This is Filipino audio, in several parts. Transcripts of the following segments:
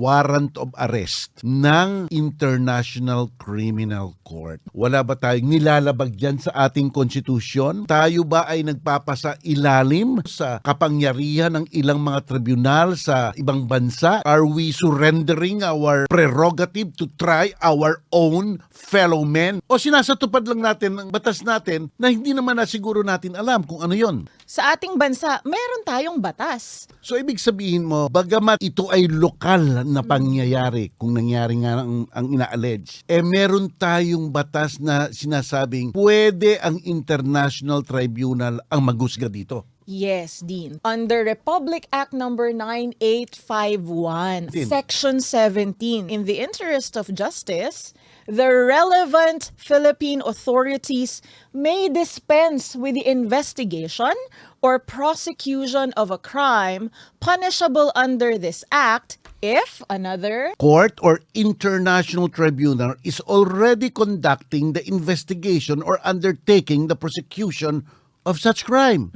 warrant of arrest ng International Criminal Court. Wala ba tayong nilalabag dyan sa ating konstitusyon? Tayo ba ay nagpapasa ilalim sa kapangyarihan ng ilang mga tribunal sa ibang bansa? Are we surrendering our prerogative to try our own fellow men? O sinasatupad lang natin ang batas natin na hindi naman na siguro natin alam kung ano yon. Sa ating bansa, meron tayong batas. So ibig sabihin mo, bagamat ito ay lokal na pangyayari, kung nangyari nga ang, ang ina-allege, eh meron tayong batas na sinasabing pwede ang International Tribunal ang magusga dito. Yes, Dean. Under Republic Act number 9851, Dean. Section 17, in the interest of justice, the relevant Philippine authorities may dispense with the investigation or prosecution of a crime punishable under this act if another Court or International Tribunal is already conducting the investigation or undertaking the prosecution of such crime.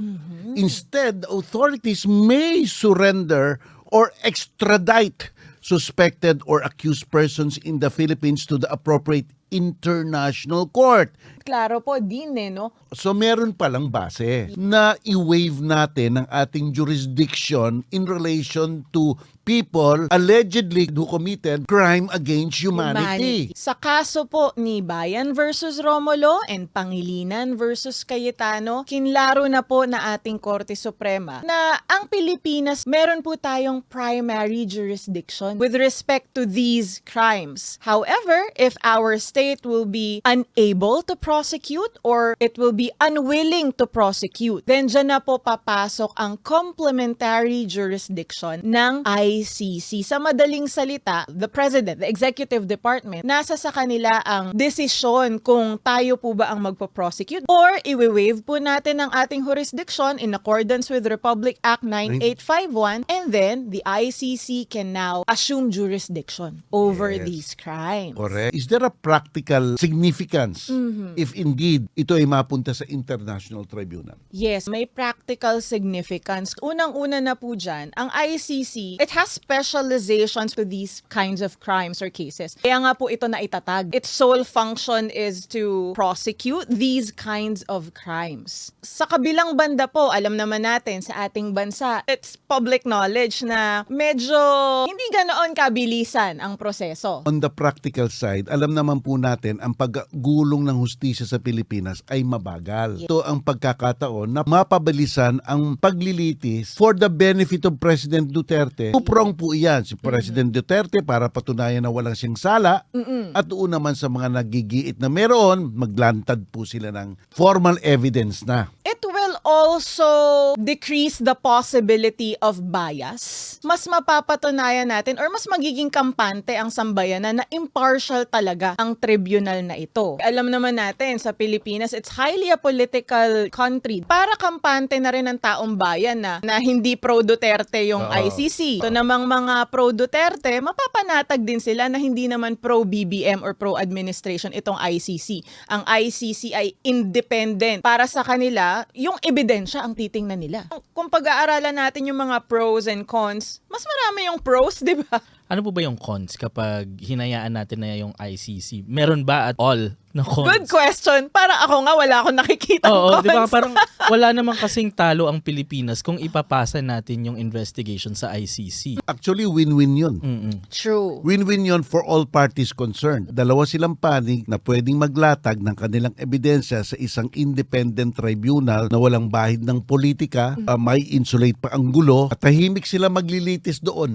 Instead, the authorities may surrender or extradite suspected or accused persons in the Philippines to the appropriate international court. Klaro po din eh, no? So meron palang base na i-waive natin ang ating jurisdiction in relation to people allegedly who committed crime against humanity. Sa kaso po ni Bayan versus Romulo and Pangilinan versus Cayetano, kinlaro na po na ating Korte Suprema na ang Pilipinas meron po tayong primary jurisdiction with respect to these crimes. However, if our state will be unable to prosecute or it will be unwilling to prosecute, then dyan na po papasok ang complementary jurisdiction ng ICC. Sa madaling salita, the President, the Executive Department, nasa sa kanila ang desisyon kung tayo po ba ang magpo-prosecute or iwi-waive po natin ang ating jurisdiction in accordance with Republic Act 9851 and then the ICC can now assume jurisdiction over Yes. these crimes. Correct. Is there a practical significance if indeed ito ay mapunta sa International Tribunal? Yes, may practical significance. Unang-una na po dyan, ang ICC, it has specializations to these kinds of crimes or cases. Kaya nga po ito na itatag. Its sole function is to prosecute these kinds of crimes. Sa kabilang banda po, alam naman natin sa ating bansa, it's public knowledge na medyo hindi ganoon kabilisan ang proseso. On the practical side, alam naman po natin ang paggulong ng hustisya sa Pilipinas ay mabagal. Ito ang pagkakataon na mapabilisan ang paglilitis for the benefit of President Duterte. Kuprong po iyan si President Duterte para patunayan na walang siyang sala. At doon naman sa mga nagigiit na meron, maglantad po sila ng formal evidence na. It will also decrease the possibility of bias. Mas mapapatunayan natin or mas magiging kampante ang sambayanan na impartial talaga ang tribunal na ito. Alam naman natin sa Pilipinas, it's highly a political country. Para kampante na rin ang taong bayan na, na hindi pro-Duterte yung Oo. ICC. Ito namang mga pro-Duterte, mapapanatag din sila na hindi naman pro-BBM or pro-administration itong ICC. Ang ICC ay independent. Para sa kanila, yung ebidensya ang titingnan nila. Kung pag-aaralan natin yung mga pros and cons, mas marami yung pros, di ba? Ano po ba yung cons kapag hinayaan natin na yung ICC? Meron ba at all na cons? Good question. Para ako nga, wala akong nakikita Oo, cons. di ba? Parang wala namang kasing talo ang Pilipinas kung ipapasa natin yung investigation sa ICC. Actually, win-win yun. Mm-mm. True. Win-win yon for all parties concerned. Dalawa silang panig na pwedeng maglatag ng kanilang ebidensya sa isang independent tribunal na walang bahid ng politika, uh, may insulate pa ang gulo, at tahimik sila maglilitis doon.